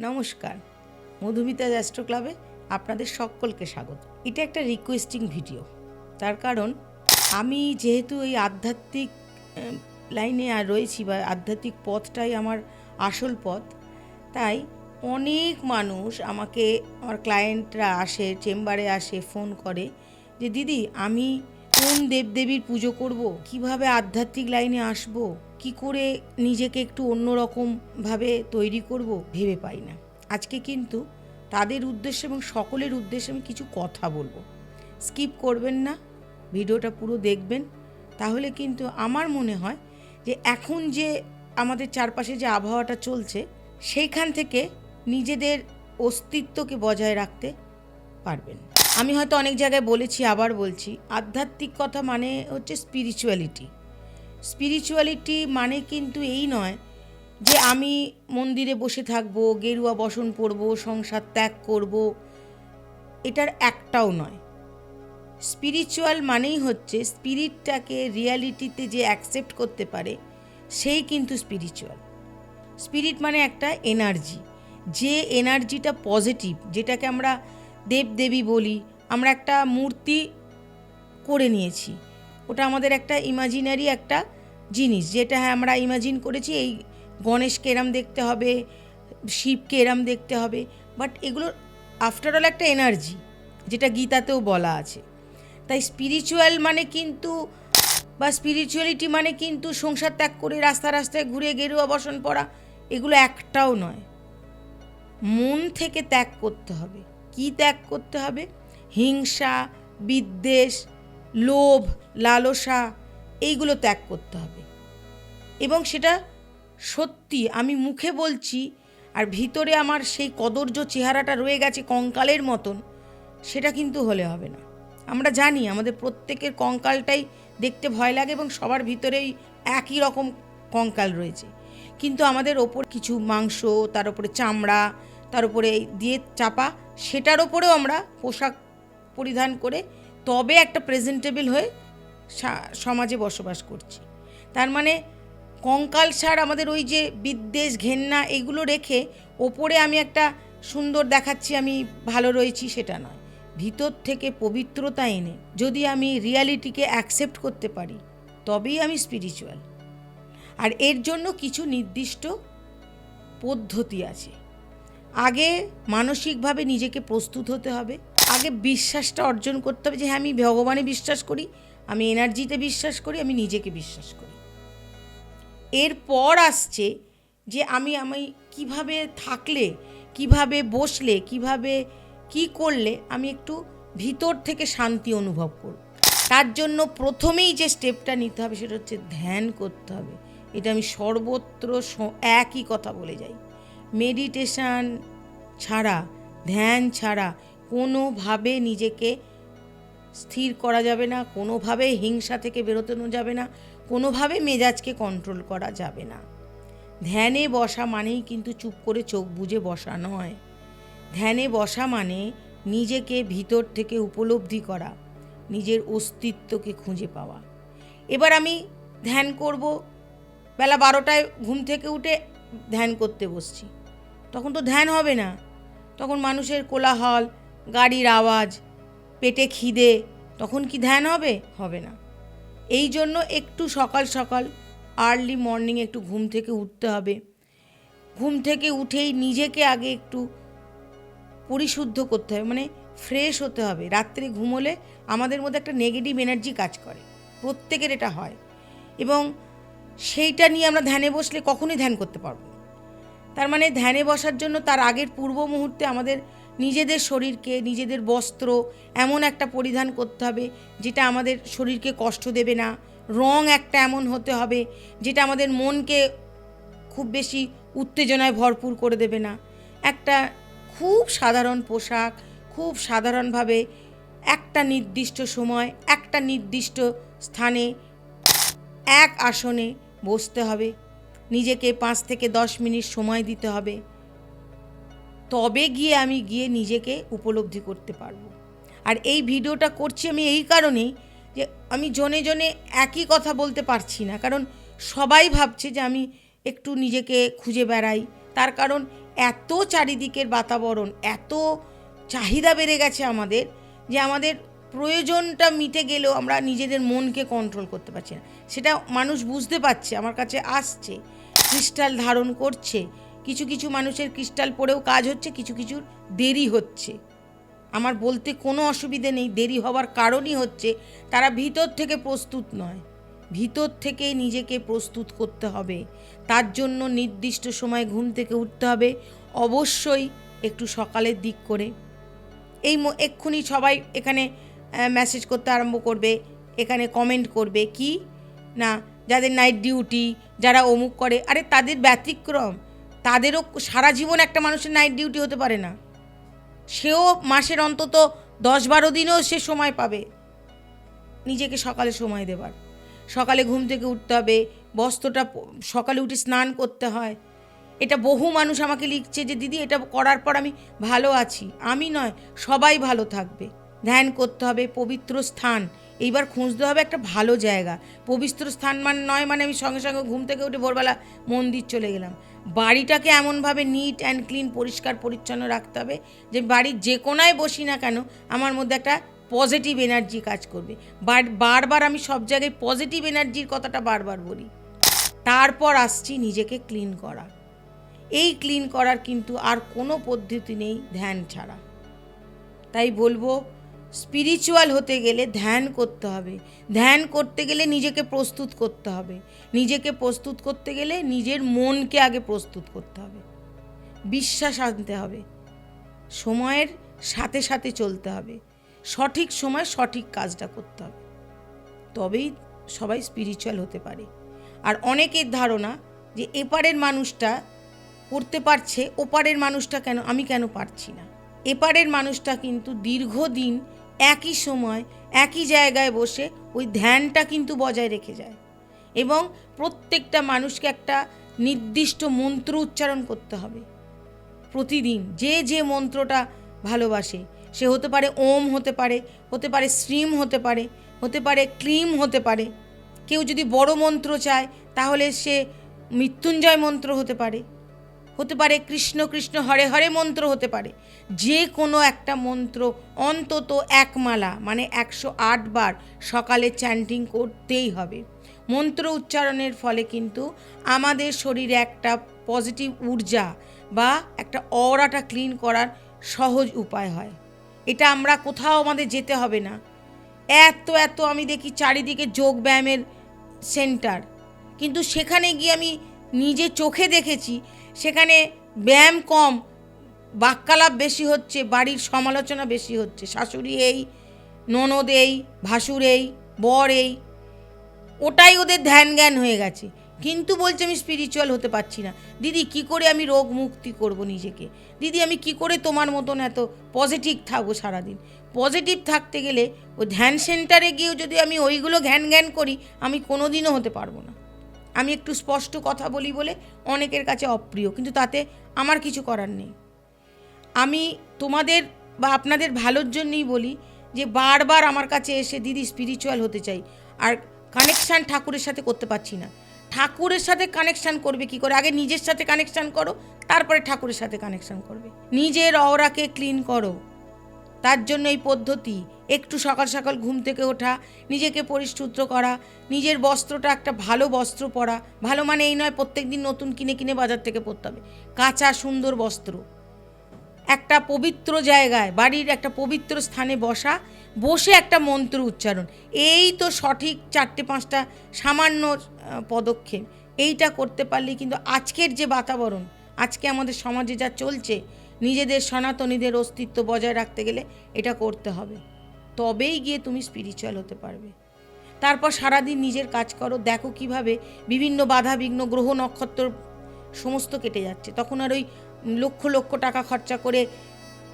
নমস্কার, মধুমিতা অ্যাস্ট্রো ক্লাবে আপনাদের সকলকে স্বাগত। এটা একটা রিকোয়েস্টিং ভিডিও তার কারণ, আমি যেহেতু এই আধ্যাত্মিক লাইনে আর রয়েছি বা আধ্যাত্মিক পথটাই আমার আসল পথ, তাই অনেক মানুষ আমাকে, আমার ক্লায়েন্টরা আসে চেম্বারে আসে ফোন করে যে, দিদি, আমি কোন দেবদেবীর পুজো করব? কীভাবে আধ্যাত্মিক লাইনে আসব? কি করে নিজেকে একটু অন্যরকমভাবে তৈরি করব? ভেবে পাই না। আজকে কিন্তু তাদের উদ্দেশ্যে এবং সকলের উদ্দেশ্যে আমি কিছু কথা বলব। স্কিপ করবেন না, ভিডিওটা পুরো দেখবেন। তাহলে কিন্তু আমার মনে হয় যে এখন যে আমাদের চারপাশে যে আবহাওয়াটা চলছে, সেইখান থেকে নিজেদের অস্তিত্বকে বজায় রাখতে পারবেন। আমি হয়তো অনেক জায়গায় বলেছি, আবার বলছি। আধ্যাত্মিক কথা মানে হচ্ছে স্পিরিচুয়ালিটি স্পিরিচুয়ালিটি মানে কিন্তু এই নয় যে আমি মন্দিরে বসে থাকব, গেরুয়া বসন পরব, সংসার ত্যাগ করব। এটার একটাও নয়। স্পিরিচুয়াল মানেই হচ্ছে স্পিরিটটাকে রিয়ালিটিতে যে অ্যাকসেপ্ট করতে পারে, সেই কিন্তু স্পিরিচুয়াল স্পিরিট মানে একটা এনার্জি যে এনার্জিটা পজিটিভ যেটাকে আমরা দেবদেবী বলি আমরা একটা মূর্তি করে নিয়েছি। ওটা আমাদের একটা ইমাজিনারি একটা জিনিস, যেটা হ্যাঁ আমরা ইমাজিন করেছি এই গণেশকে এরম দেখতে হবে, শিবকে এরম দেখতে হবে বাট এগুলো আফটার অল একটা এনার্জি যেটা গীতাতেও বলা আছে। তাই স্পিরিচুয়াল মানে কিন্তু, বা স্পিরিচুয়ালিটি মানে কিন্তু সংসার ত্যাগ করে রাস্তা রাস্তায় ঘুরে গেরুয়া বসন পড়া এগুলো একটাও নয়। মন থেকে ত্যাগ করতে হবে। কি ত্যাগ করতে হবে? হিংসা, বিদ্বেষ, লোভ, লালসা এইগুলো ত্যাগ করতে হবে। এবং সেটা সত্যি, আমি মুখে বলছি, আর ভিতরে আমার সেই কদর্য চেহারাটা রয়ে গেছে কঙ্কালের মতন, সেটা কিন্তু হলে হবে না। আমরা জানি, আমাদের প্রত্যেকের কঙ্কালটাই দেখতে ভয় লাগে এবং সবার ভিতরেই একই রকম কঙ্কাল রয়েছে। কিন্তু আমাদের ওপর কিছু মাংস, তার উপরে চামড়া, তার উপরে দিয়ে চাপা, সেটার ওপরেও আমরা পোশাক পরিধান করে তবে একটা প্রেজেন্টেবল হয়ে সমাজে বসবাস করছি। তার মানে কঙ্কাল সার আমাদের ওই যে বিদ্বেষ, ঘেন্না এগুলো রেখে ওপরে আমি একটা সুন্দর দেখাচ্ছি, আমি ভালো রয়েছি সেটা নয়। ভিতর থেকে পবিত্রতা এনে যদি আমি রিয়ালিটিকে অ্যাকসেপ্ট করতে পারি, তবেই আমি স্পিরিচুয়াল আর এর জন্য কিছু নির্দিষ্ট পদ্ধতি আছে। আগে মানসিকভাবে নিজেকে প্রস্তুত হতে হবে আগে বিশ্বাসটা অর্জন করতে হবে যে হ্যাঁ আমি ভগবানে বিশ্বাস করি, আমি এনার্জিতে বিশ্বাস করি, আমি নিজেকে বিশ্বাস করি। এরপর আসছে যে আমি আমি কীভাবে থাকলে, কীভাবে বসলে, কীভাবে কি করলে আমি একটু ভিতর থেকে শান্তি অনুভব করব। তার জন্য প্রথমেই যে স্টেপটা নিতে হবে সেটা হচ্ছে ধ্যান করতে হবে। এটা আমি সর্বত্র একই কথা বলে যাই। মেডিটেশান ছাড়া, ধ্যান ছাড়া কোনোভাবে নিজেকে স্থির করা যাবে না, কোনোভাবে হিংসা থেকে বেরোতেনো যাবে না, কোনোভাবে মেজাজকে কন্ট্রোল করা যাবে না। ধ্যানে বসা মানেই কিন্তু চুপ করে চোখ বুজে বসা নয়। ধ্যানে বসা মানে নিজেকে ভিতর থেকে উপলব্ধি করা, নিজের অস্তিত্বকে খুঁজে পাওয়া। এবার আমি ধ্যান করব, বেলা বারোটায় ঘুম থেকে উঠে ধ্যান করতে বসছি। তখন তো ধ্যান হবে না, তখন মানুষের কোলাহল গাড়ির আওয়াজ, পেটে খিদে, তখন কি ধ্যান হবে? হবে না। এই জন্য একটু সকাল সকাল আর্লি মর্নিং একটু ঘুম থেকে উঠতে হবে। ঘুম থেকে উঠেই নিজেকে আগে একটু পরিশুদ্ধ করতে হবে মানে ফ্রেশ হতে হবে। রাত্রে ঘুমোলে আমাদের মধ্যে একটা নেগেটিভ এনার্জি কাজ করে। প্রত্যেকের এটা হয়। এবং সেইটা নিয়ে আমরা ধ্যানে বসলে কখনোই ধ্যান করতে পারব তার মানে ধ্যানে বসার জন্য তার আগের পূর্ব মুহূর্তে আমাদের নিজেদের শরীরকে, নিজেদের বস্ত্র এমন একটা পরিধান করতে হবে যেটা আমাদের শরীরকে কষ্ট দেবে না। রং একটা এমন হতে হবে যেটা আমাদের মনকে খুব বেশি উত্তেজনায় ভরপুর করে দেবে না। একটা খুব সাধারণ পোশাক, খুব সাধারণভাবে একটা নির্দিষ্ট সময়, একটা নির্দিষ্ট স্থানে, এক আসনে বসতে হবে। নিজেকে পাঁচ থেকে দশ মিনিট সময় দিতে হবে। তবে গিয়ে আমি গিয়ে নিজেকে উপলব্ধি করতে পারব। আর এই ভিডিওটা করছি আমি এই কারণেই যে আমি জনে জনে একই কথা বলতে পারছি না। কারণ সবাই ভাবছে যে আমি একটু নিজেকে খুঁজে বেড়াই। তার কারণ এত চারিদিকের বাতাবরণ, এত চাহিদা বেড়ে গেছে আমাদের যে আমাদের প্রয়োজনটা মিটে গেলেও আমরা নিজেদের মনকে কন্ট্রোল করতে পারছি না। সেটা মানুষ বুঝতে পারছে, আমার কাছে আসছে ক্রিস্টাল ধারণ করছে। কিছু কিছু মানুষের ক্রিস্টাল পরেও কাজ হচ্ছে, কিছু কিছুর দেরি হচ্ছে। আমার বলতে কোনো অসুবিধে নেই, দেরি হওয়ার কারণই হচ্ছে, তারা ভিতর থেকে প্রস্তুত নয়। ভিতর থেকে নিজেকে প্রস্তুত করতে হবে। তার জন্য নির্দিষ্ট সময় ঘুম থেকে উঠতে হবে। অবশ্যই একটু সকালের দিক করে। এই এক্ষুনি সবাই এখানে মেসেজ করতে আরম্ভ করবে, এখানে কমেন্ট করবে, কি? না, যাদের নাইট ডিউটি যারা অমুক করে, আরে তাদের ব্যতিক্রম। তাদেরও সারা জীবন একটা মানুষের নাইট ডিউটি হতে পারে না। সেও মাসের অন্তত দশ বারো দিনেও সে সময় পাবে। নিজেকে সকালে সময় দেবার। সকালে ঘুম থেকে উঠতে হবে, বস্ত্রটা সকালে উঠে স্নান করতে হয়। এটা বহু মানুষ আমাকে লিখছে যে, দিদি, এটা করার পর আমি ভালো আছি। আমি নয়, সবাই ভালো থাকবে। ধ্যান করতে হবে, পবিত্র স্থান। এইবার খুঁজতে হবে একটা ভালো জায়গা। পবিত্র স্থান মানে নয় মানে আমি সঙ্গে সঙ্গে ঘুম থেকে উঠে ভোরবেলা মন্দির চলে গেলাম। বাড়িটাকে এমনভাবে নিট অ্যান্ড ক্লিন পরিষ্কার, পরিচ্ছন্ন রাখতে হবে যে বাড়ির যে কোনায় বসি না কেন আমার মধ্যে একটা পজিটিভ এনার্জি কাজ করবে। বার- বারবার আমি সব জায়গায় পজিটিভ এনার্জির কথাটা বারবার বলি। তারপর আসছি নিজেকে ক্লিন করা। এই ক্লিন করার কিন্তু আর কোনো পদ্ধতি নেই ধ্যান ছাড়া। তাই বলব স্পিরিচুয়াল হতে গেলে ধ্যান করতে হবে। ধ্যান করতে গেলে নিজেকে প্রস্তুত করতে হবে। নিজেকে প্রস্তুত করতে গেলে নিজের মনকে আগে প্রস্তুত করতে হবে। বিশ্বাস আনতে হবে। সময়ের সাথে সাথে চলতে হবে। সঠিক সময় সঠিক কাজটা করতে হবে। তবেই সবাই স্পিরিচুয়াল হতে পারে। আর অনেকের ধারণা যে এপারের মানুষটা করতে পারছে, ওপারের মানুষটা কেন, আমি কেন পারছি না? এপারের মানুষটা কিন্তু দীর্ঘদিন একই সময়, একই জায়গায় বসে ওই ধ্যানটা কিন্তু বজায় রেখে যায় এবং প্রত্যেকটা মানুষকে একটা নির্দিষ্ট মন্ত্র উচ্চারণ করতে হবে। প্রতিদিন যে যে মন্ত্রটা ভালোবাসে, সে হতে পারে ওম হতে পারে হতে পারে শ্রীম হতে পারে হতে পারে ক্লিম হতে পারে। কেউ যদি বড় মন্ত্র চায়, তাহলে সে মৃত্যুঞ্জয় মন্ত্র হতে পারে। হতে পারে কৃষ্ণ কৃষ্ণ, হরে হরে মন্ত্র হতে পারে। যে কোনো একটা মন্ত্র অন্তত এক মালা মানে একশো আট বার সকালে চ্যান্টিং করতেই হবে। মন্ত্র উচ্চারণের ফলে কিন্তু আমাদের শরীরে একটা পজিটিভ ঊর্জা বা একটা অরাটা ক্লিন করার সহজ উপায় হয়। এটা আমরা কোথাও আমাদের যেতে হবে না। এত এত আমি দেখি চারিদিকে যোগ ব্যায়ামের সেন্টার। কিন্তু সেখানে গিয়ে আমি নিজে চোখে দেখেছি, সেখানে ব্যায়াম কম, বাক্যালাপ বেশি হচ্ছে, বাড়ির সমালোচনা বেশি হচ্ছে। শাশুড়ি এই, ননদ এই, ভাসুর এই, বর এই, ওটাই ওদের ধ্যান জ্ঞান হয়ে গেছে। কিন্তু বলছে আমি স্পিরিচুয়াল হতে পারছি না। দিদি, কি করে আমি রোগ মুক্তি করব নিজেকে? দিদি, আমি কি করে তোমার মতন এত পজিটিভ থাকব সারাদিন? পজিটিভ থাকতে গেলে ওই ধ্যান সেন্টারে গিয়েও যদি আমি ওইগুলো জ্ঞান জ্ঞান করি, আমি কোনো দিনও হতে পারব না। আমি একটু স্পষ্ট কথা বলি বলে অনেকের কাছে অপ্রিয়, কিন্তু তাতে আমার কিছু করার নেই। আমি তোমাদের বা আপনাদের ভালোর জন্যই বলি যে বারবার আমার কাছে এসে দিদি স্পিরিচুয়াল হতে চাই, আর কানেকশান ঠাকুরের সাথে করতে পারছি না। ঠাকুরের সাথে কানেকশান করবে কি করে? আগে নিজের সাথে কানেকশান করো, তারপরে ঠাকুরের সাথে কানেকশান করবে। নিজের অওরাকে ক্লিন করো। তার জন্য এই পদ্ধতি, একটু সকাল সকাল ঘুম থেকে ওঠা, নিজেকে পরিশুদ্ধ করা, নিজের বস্ত্রটা একটা ভালো বস্ত্র পরা, ভালো মানে এই নয় প্রত্যেক দিন নতুন কিনে কিনে বাজার থেকে পরতে হবে। কাঁচা সুন্দর বস্ত্র। একটা পবিত্র জায়গায়, বাড়ির একটা পবিত্র স্থানে বসা, বসে একটা মন্ত্র উচ্চারণ। এই তো সঠিক চারটে পাঁচটা সামান্য পদক্ষেপ। এইটা করতে পারলে কিন্তু আজকের যে বাতাবরণ, আজকে আমাদের সমাজে যা চলছে নিজেদের সনাতনীদের অস্তিত্ব বজায় রাখতে গেলে এটা করতে হবে। তবেই গিয়ে তুমি স্পিরিচুয়াল হতে পারবে। তারপর সারাদিন নিজের কাজ করো, দেখো কীভাবে বিভিন্ন বাধা বিঘ্ন, গ্রহ নক্ষত্র সমস্ত কেটে যাচ্ছে। তখন আর ওই লক্ষ লক্ষ টাকা খরচা করে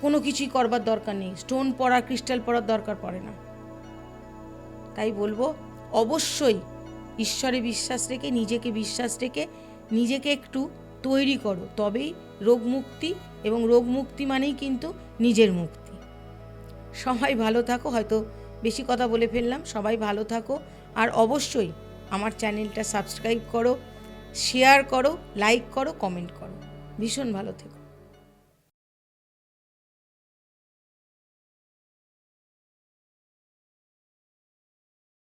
কোনো কিছুই করবার দরকার নেই। স্টোন পড়া ক্রিস্টাল পড়ার দরকার পড়ে না। তাই বলব, অবশ্যই ঈশ্বরে বিশ্বাস রেখে, নিজেকে বিশ্বাস রেখে, নিজেকে একটু তৈরি করো। তবেই রোগ মুক্তি এবং রোগ মুক্তি মানেই কিন্তু নিজের মুক্তি। সবাই ভালো থাকো, হয়তো বেশি কথা বলে ফেললাম, সবাই ভালো থাকো। আর অবশ্যই আমার চ্যানেলটা সাবস্ক্রাইব করো, শেয়ার করো, লাইক করো, কমেন্ট করো। ভীষণ ভালো থেকো।